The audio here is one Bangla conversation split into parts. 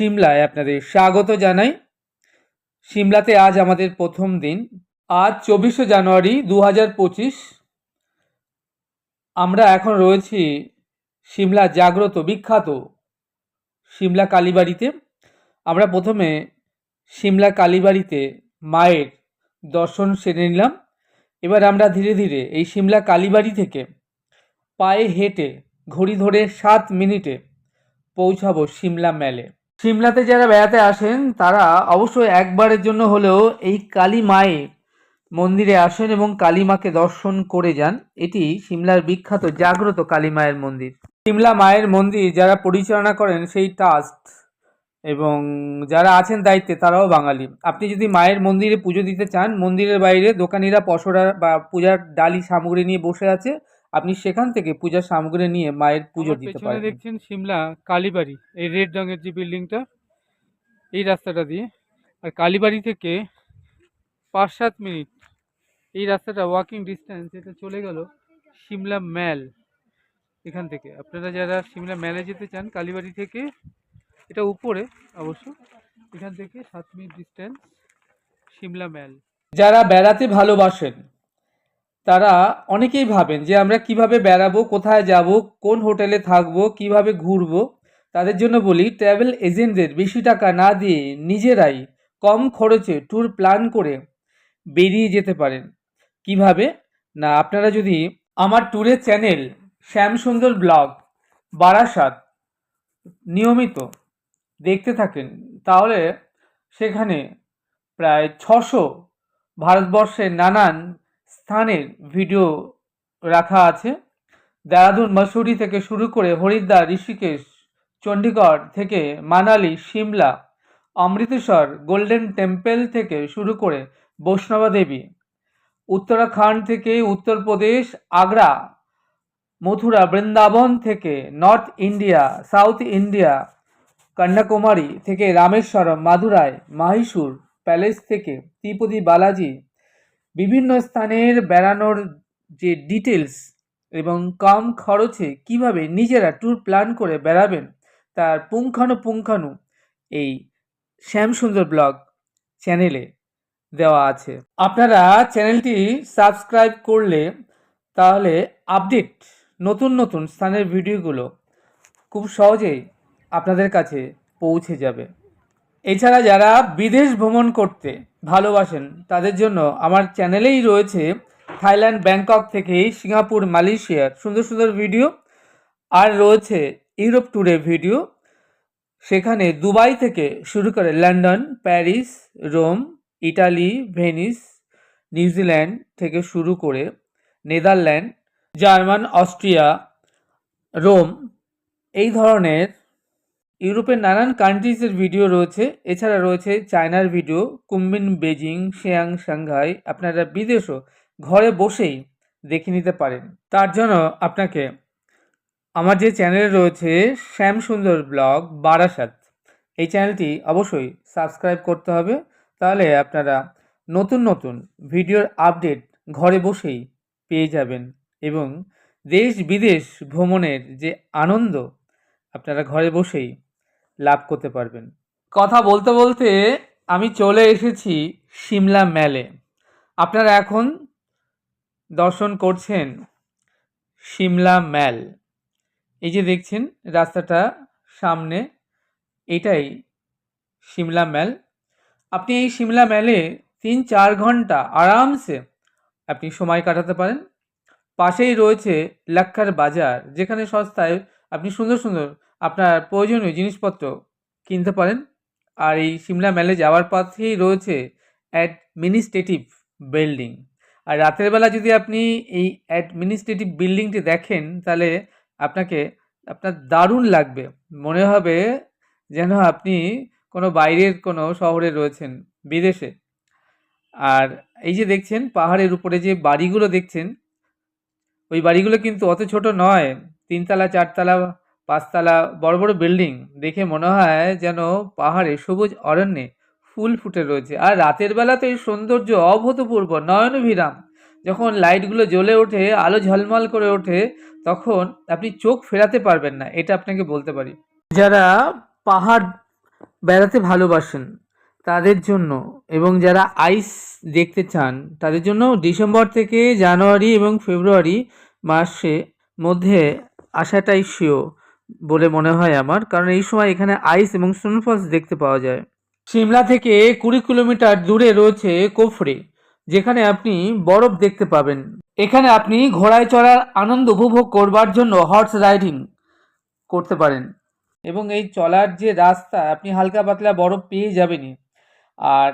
সিমলায় আপনাদের স্বাগত জানাই। সিমলাতে আজ আমাদের প্রথম দিন। আজ চব্বিশে জানুয়ারি দু হাজার পঁচিশ। আমরা এখন রয়েছি সিমলা জাগ্রত, বিখ্যাত সিমলা কালীবাড়িতে। আমরা প্রথমে সিমলা কালীবাড়িতে মায়ের দর্শন সেরে নিলাম। এবার আমরা ধীরে ধীরে এই সিমলা কালীবাড়ি থেকে পায়ে হেঁটে, ঘড়ি ধরে সাত মিনিটে পৌঁছাবো সিমলা মেলে। সিমলাতে যারা বেড়াতে আসেন, তারা অবশ্যই একবারের জন্য হলেও এই কালী মায়ের মন্দিরে আসেন এবং কালী মাকে দর্শন করে যান। এটি সিমলার বিখ্যাত জাগ্রত কালী মায়ের মন্দির। সিমলা মায়ের মন্দির যারা পরিচালনা করেন, সেই ট্রাস্ট এবং যারা আছেন দায়িত্বে, তারাও বাঙালি। আপনি যদি মায়ের মন্দিরে পুজো দিতে চান, মন্দিরের বাইরে দোকানিরা পশরা বা পূজার ডালি সামগ্রী নিয়ে বসে আছে আপনি সেখান থেকে পূজার সামগ্রী নিয়ে মায়ের পুজো দিতে পারেন দেখছেন সিমলা কালীবাড়ি এই রেড রঙের যে বিল্ডিংটা এই রাস্তাটা দিয়ে। আর কালীবাড়ি থেকে পাঁচ সাত মিনিট এই রাস্তাটা ওয়াকিং ডিস্টেন্স এটা চলে গেল সিমলা ম্যাল এখান থেকে। আপনারা যারা সিমলা ম্যালে যেতে চান কালীবাড়ি থেকে এটা উপরে অবশ্য এখান থেকে সাত মিনিট ডিস্টেন্স সিমলা ম্যাল যারা বেড়াতে ভালোবাসেন তারা অনেকেই ভাবেন যে আমরা কীভাবে বেড়াবো, কোথায় যাব, কোন হোটেলে থাকব, কীভাবে ঘুরবো। তাদের জন্য বলি, ট্রাভেল এজেন্টদের বেশি টাকা না দিয়ে নিজেরাই কম খরচে ট্যুর প্ল্যান করে বেরিয়ে যেতে পারেন। কীভাবে? না, আপনারা যদি আমার ট্যুরের চ্যানেল শ্যামসুন্দর ব্লগ, বারাসাত, নিয়মিত দেখতে থাকেন, তাহলে সেখানে প্রায় ছশো ভারতবর্ষের নানান স্থানের ভিডিও রাখা আছে। দেরাদুন, মসুরি থেকে শুরু করে হরিদ্বার, ঋষিকেশ চণ্ডীগড় থেকে মানালি, সিমলা, অমৃতসর, গোল্ডেন টেম্পল থেকে শুরু করে বৈষ্ণবা দেবী। উত্তরাখণ্ড থেকে উত্তরপ্রদেশ, আগ্রা, মথুরা, বৃন্দাবন থেকে north India, south India, Kanyakumari থেকে রামেশ্বরম, মাদুরাই মাহিসুর প্যালেস থেকে তিরুপতি, বালাজি বিভিন্ন স্থানের বেড়ানোর যে ডিটেলস এবং কম খরচে কীভাবে নিজেরা ট্যুর প্ল্যান করে বেড়াবেন, তার পুঙ্খানুপুঙ্খানু এই শ্যামসুন্দর ব্লগ চ্যানেলে দেওয়া আছে। আপনারা চ্যানেলটি সাবস্ক্রাইব করলে তাহলে আপডেট নতুন নতুন স্থানের ভিডিওগুলো খুব সহজেই আপনাদের কাছে পৌঁছে যাবে। এছাড়া যারা বিদেশ ভ্রমণ করতে ভালোবাসেন, তাদের জন্য আমার চ্যানেলেই রয়েছে থাইল্যান্ড, ব্যাংকক থেকে সিঙ্গাপুর, মালয়েশিয়ার সুন্দর সুন্দর ভিডিও আর রয়েছে ইউরোপ ট্যুরের ভিডিও। সেখানে দুবাই থেকে শুরু করে London, Paris, Rome, Italy, Venice, New Zealand থেকে শুরু করে নেদারল্যান্ড, জার্মান, অস্ট্রিয়া, রোম, এই ধরনের ইউরোপের নানান কান্ট্রিজের ভিডিও রয়েছে। এছাড়া রয়েছে চায়নার ভিডিও কুম্বিন বেজিং শিয়াং, সাংঘাই। আপনারা বিদেশও ঘরে বসেই দেখে নিতে পারেন। তার জন্য আপনাকে আমার যে চ্যানেল রয়েছে শ্যাম সুন্দর ব্লগ বারাসাত, এই চ্যানেলটি অবশ্যই সাবস্ক্রাইব করতে হবে। তাহলে আপনারা নতুন নতুন ভিডিওর আপডেট ঘরে বসেই পেয়ে যাবেন এবং দেশ বিদেশ ভ্রমণের যে আনন্দ, আপনারা ঘরে বসেই লাভ করতে পারবেন। কথা বলতে বলতে আমি চলে এসেছি সিমলা ম্যালে আপনারা এখন দর্শন করছেন সিমলা ম্যাল এই যে দেখছেন রাস্তাটা সামনে, এটাই সিমলা ম্যাল আপনি এই সিমলা ম্যালে তিন চার ঘণ্টা আরামসে আপনি সময় কাটাতে পারেন। পাশেই রয়েছে লাক্কার বাজার, যেখানে সস্তায় আপনি সুন্দর সুন্দর আপনার প্রয়োজনীয় জিনিসপত্র কিনতে পারেন। আর এই সিমলা ম্যালে যাওয়ার পথেই রয়েছে অ্যাডমিনিস্ট্রেটিভ বিল্ডিং আর রাতের বেলা যদি আপনি এই অ্যাডমিনিস্ট্রেটিভ বিল্ডিংটি দেখেন, তাহলে আপনাকে, আপনার দারুণ লাগবে। মনে হবে যেন আপনি কোনো বাইরের, কোনো শহরে রয়েছেন, বিদেশে। আর এই যে দেখছেন, পাহাড়ের উপরে যে বাড়িগুলো দেখছেন, ওই বাড়িগুলো কিন্তু অত ছোট নয়। তিনতলা, চারতলা পাঁচতলা বড় বড় বিল্ডিং দেখে মনে হয় যেন পাহাড়ে সবুজ অরণ্যে ফুল ফুটে রয়েছে। আর রাতের বেলা তো এই সৌন্দর্য অভূতপূর্ব, নয়নভিরাম। যখন লাইটগুলো জ্বলে ওঠে, আলো ঝলমল করে ওঠে, তখন আপনি চোখ ফেরাতে পারবেন না। এটা আপনাকে বলতে পারি। যারা পাহাড় বেড়াতে ভালোবাসেন তাদের জন্য এবং যারা আইস দেখতে চান তাদের জন্য ডিসেম্বর থেকে জানুয়ারি এবং ফেব্রুয়ারি মাসে মধ্যে আসাটাই শিও বলে মনে হয় আমার, কারণ এই সময় এখানে আইস এবং স্নোফলস দেখতে পাওয়া যায়। সিমলা থেকে কুড়ি কিলোমিটার দূরে রয়েছে কোফরে, যেখানে আপনি বরফ দেখতে পাবেন। এখানে আপনি ঘোড়ায় চড়ার আনন্দ উপভোগ করবার জন্য হর্স রাইডিং করতে পারেন। এবং এই চলার যে রাস্তা, আপনি হালকা পাতলা বরফ পেয়ে যাবেনই। আর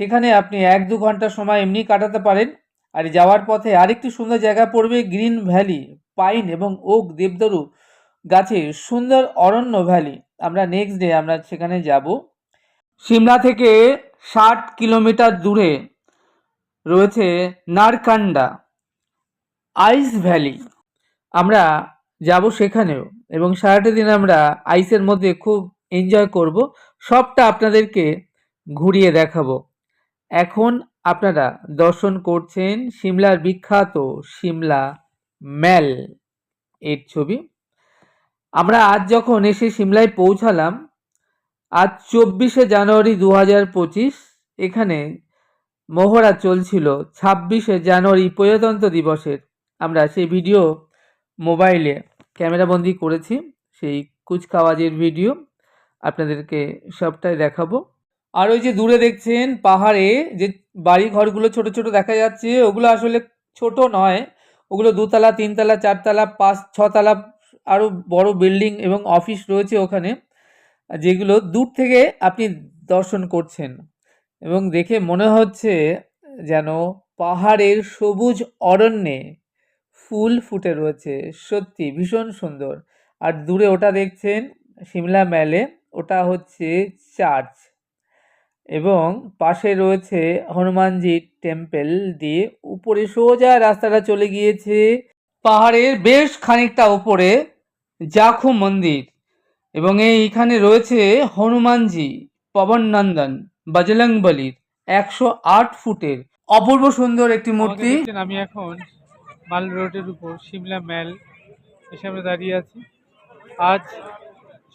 সেখানে আপনি এক দু ঘণ্টা সময় এমনি কাটাতে পারেন। আর যাওয়ার পথে আরেকটি সুন্দর জায়গা পড়বে গ্রিন ভ্যালি, পাইন এবং ওক, দেবদারু গাছের সুন্দর অরণ্য ভ্যালি আমরা নেক্সট ডে আমরা সেখানে যাব। সিমলা থেকে ষাট কিলোমিটার দূরে রয়েছে নারকান্ডা আইস ভ্যালি আমরা যাব সেখানেও এবং সারাটা দিন আমরা আইসের মধ্যে খুব এনজয় করব। সবটা আপনাদেরকে ঘুরিয়ে দেখাবো। এখন আপনারা দর্শন করছেন সিমলার বিখ্যাত সিমলা ম্যাল এর ছবি। আমরা আজ যখন এসে সিমলায় পৌঁছালাম, আজ চব্বিশে জানুয়ারি দু হাজার পঁচিশ, এখানে মহড়া চলছিল ছাব্বিশে জানুয়ারি প্রজাতন্ত্র দিবসের। আমরা সেই ভিডিও মোবাইলে ক্যামেরাবন্দি করেছি, সেই কুচকাওয়াজের ভিডিও আপনাদেরকে সবটাই দেখাবো। আর ওই যে দূরে দেখছেন পাহাড়ে যে বাড়ি ঘরগুলো ছোট ছোট দেখা যাচ্ছে, ওগুলো আসলে ছোট নয়, ওগুলো দুতলা, তিনতলা, চারতলা, পাঁচ, ছতলা আরও বড় বিল্ডিং এবং অফিস রয়েছে ওখানে, যেগুলো দূর থেকে আপনি দর্শন করছেন। এবং দেখে মনে হচ্ছে যেন পাহাড়ের সবুজ অরণ্যে ফুল ফুটে রয়েছে। সত্যি ভীষণ সুন্দর। আর দূরে ওটা দেখছেন সিমলা ম্যালে ওটা হচ্ছে চার্চ। এবং পাশে রয়েছে হনুমানজি টেম্পল দিয়ে উপরে সোজা রাস্তাটা চলে গিয়েছে। পাহাড়ের বেশ খানিকটা উপরে জাখু মন্দির। এবং এইখানে রয়েছে হনুমানজি পবন নন্দন বজরং বলির একশো আট ফুটের অপূর্ব সুন্দর একটি মূর্তি। আমি এখন মাল রোডের উপর সিমলা ম্যাল এসে আমরা দাঁড়িয়ে আছি। আজ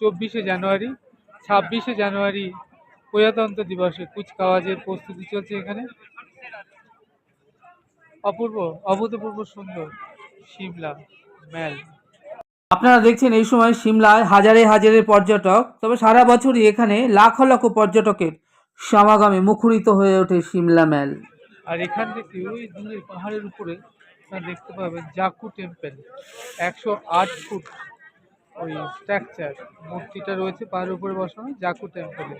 চব্বিশে জানুয়ারি ছাব্বিশে জানুয়ারি প্রজাতন্ত্র দিবসে কুচকাওয়াজের প্রস্তুতি চলছে এখানে। অপূর্ব অভূতপূর্ব সুন্দর সিমলা ম্যাল। আপনারা দেখছেন এই সময় সিমলায় হাজারে হাজারে পর্যটক, তবে সারা বছরই এখানে লাখ লাখ পর্যটকের সমাগমে মুখরিত হয়ে ওঠে সিমলা ম্যাল আর এখান থেকে ওই দূরে পাহাড়ের উপরে আপনারা দেখতে পাবেন জাকু টেম্পল, একশো আট ফুট ওই স্ট্রাকচার, মূর্তিটা রয়েছে পাহাড়ের উপরে বসানো জাকু টেম্পলে।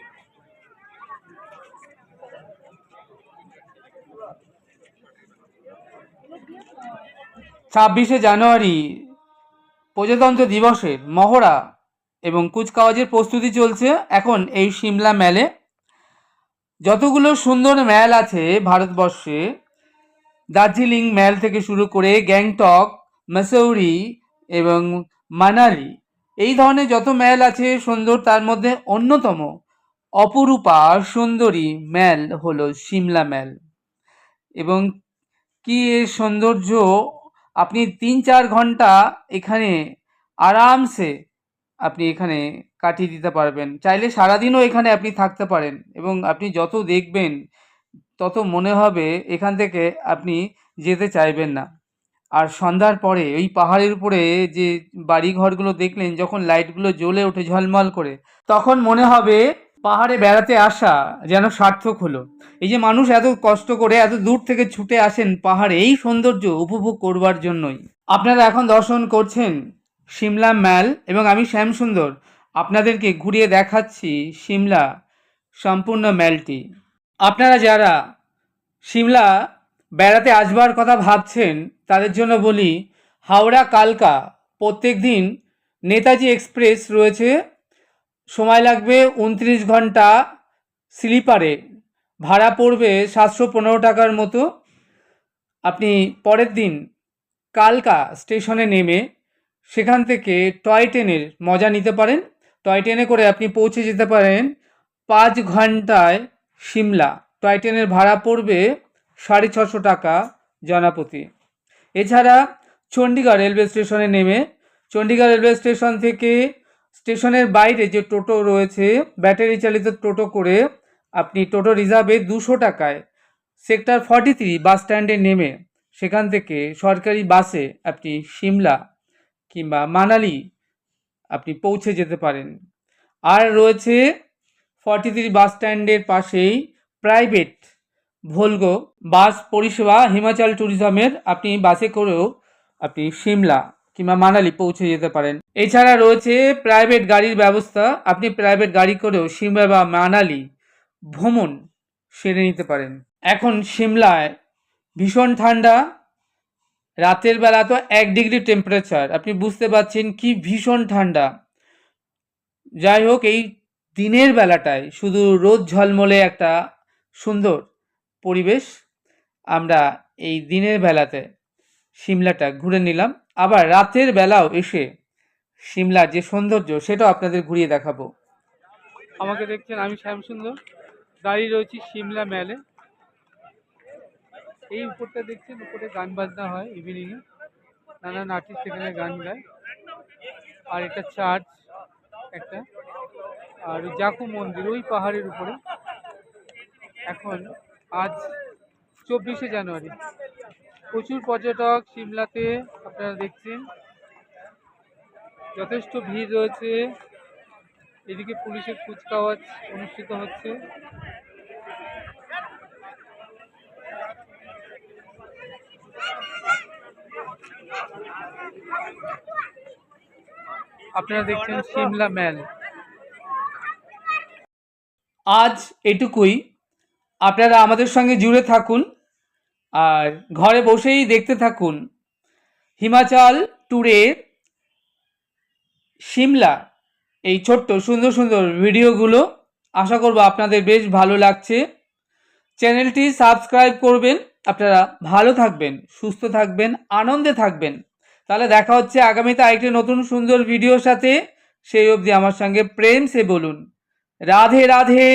ছাব্বিশে জানুয়ারি প্রজাতন্ত্র দিবসের মহড়া এবং কুচকাওয়াজের প্রস্তুতি চলছে এখন এই সিমলা ম্যালে যতগুলো সুন্দর ম্যাল আছে ভারতবর্ষে, দার্জিলিং ম্যাল থেকে শুরু করে গ্যাংটক, মাসৌরি এবং মানালি, এই ধরনের যত ম্যাল আছে সুন্দর, তার মধ্যে অন্যতম অপরূপা সুন্দরী ম্যাল হলো সিমলা ম্যাল এবং কি এর সৌন্দর্য আপনি তিন চার ঘণ্টা এখানে আরামসে আপনি এখানে কাটিয়ে দিতে পারবেন। চাইলে সারাদিনও এখানে আপনি থাকতে পারেন এবং আপনি যত দেখবেন, তত মনে হবে এখান থেকে আপনি যেতে চাইবেন না। আর সন্ধ্যার পরে ওই পাহাড়ের উপরে যে বাড়ি ঘরগুলো দেখলেন, যখন লাইটগুলো জ্বলে ওঠে ঝলমল করে, তখন মনে হবে পাহাড়ে বেড়াতে আসা যেন সার্থক হলো। এই যে মানুষ এত কষ্ট করে এত দূর থেকে ছুটে আসেন পাহাড়ে, এই সৌন্দর্য উপভোগ করবার জন্যই। আপনারা এখন দর্শন করছেন সিমলা ম্যাল এবং আমি শ্যামসুন্দর। আপনাদেরকে ঘুরিয়ে দেখাচ্ছি সিমলা সম্পূর্ণ ম্যালটি। আপনারা যারা সিমলা বেড়াতে আসবার কথা ভাবছেন, তাদের জন্য বলি, হাওড়া কালকা প্রত্যেক দিন নেতাজি এক্সপ্রেস রয়েছে। সময় লাগবে উনত্রিশ ঘণ্টা স্লিপারে। ভাড়া পড়বে সাতশো পনেরো টাকার মতো। আপনি পরের দিন কালকা স্টেশনে নেমে সেখান থেকে টয় ট্রেনের মজা নিতে পারেন। টয় ট্রেনে করে আপনি পৌঁছে যেতে পারেন পাঁচ ঘন্টায় সিমলা। টয় ট্রেনের ভাড়া পড়বে সাড়ে ছশো টাকা জনাপতি এছাড়া চণ্ডীগড় রেলওয়ে স্টেশনে নেমে চণ্ডীগড় রেলওয়ে স্টেশন থেকে স্টেশনের বাইরে যে টোটো রয়েছে, ব্যাটারি চালিত টোটো করে আপনি টোটো রিজার্ভে দুশো টাকায় সেক্টর ফর্টি থ্রি বাস স্ট্যান্ডে নেমে সেখান থেকে সরকারি বাসে আপনি সিমলা কিংবা মানালি আপনি পৌঁছে যেতে পারেন। আর রয়েছে ফর্টি থ্রি বাস স্ট্যান্ডের পাশেই প্রাইভেট ভলগো বাস পরিষেবা হিমাচল ট্যুরিজমের আপনি বাসে করেও আপনি সিমলা কিংবা মানালি পৌঁছে যেতে পারেন। এছাড়া রয়েছে প্রাইভেট গাড়ির ব্যবস্থা। আপনি প্রাইভেট গাড়ি করেও সিমলা বা মানালি ভ্রমণ সেরে নিতে পারেন। এখন সিমলায় ভীষণ ঠান্ডা। রাতের বেলা তো এক ডিগ্রি টেম্পারেচার আপনি বুঝতে পারছেন কি ভীষণ ঠান্ডা। যাই হোক, এই দিনের বেলাটায় শুধু রোদ ঝলমলে একটা সুন্দর পরিবেশ আমরা এই দিনের বেলাতে সিমলাটা ঘুরে নিলাম। আবার রাতের বেলাও এসে সিমলার যে সৌন্দর্য, সেটাও আপনাদের ঘুরিয়ে দেখাবো। আমাকে দেখছেন আমি শ্যামসুন্দর। দাঁড়িয়ে রয়েছি সিমলা ম্যালে এই উপরটা দেখছেন, উপরে গান বাজনা হয় ইভিনিংয়ে নানান আর্টিস্ট এখানে গান গায়। আর এটা চার্চ একটা। আর জাকু মন্দির, ওই পাহাড়ের উপরে। এখন আজ চব্বিশে জানুয়ারি। প্রচুর পর্যটক সিমলাতে আপনারা দেখছেন। যথেষ্ট ভিড় রয়েছে। এদিকে পুলিশের কুচকাওয়াজ অনুষ্ঠিত হচ্ছে। আপনারা দেখছেন সিমলা ম্যাল। আজ এটুকুই। আপনারা আমাদের সঙ্গে জুড়ে থাকুন আর ঘরে বসেই দেখতে থাকুন। হিমাচল ট্যুরের সিমলা এই ছোট্ট, সুন্দর সুন্দর ভিডিওগুলো আশা করব আপনাদের বেশ ভালো লাগছে। চ্যানেলটি সাবস্ক্রাইব করবেন, আপনারা ভালো থাকবেন, সুস্থ থাকবেন, আনন্দে থাকবেন। তাহলে দেখা হচ্ছে আগামীতে আরেকটি নতুন সুন্দর ভিডিওর সাথে। সেই অবধি আমার সঙ্গে প্রেম সে বলুন। রাধে রাধে!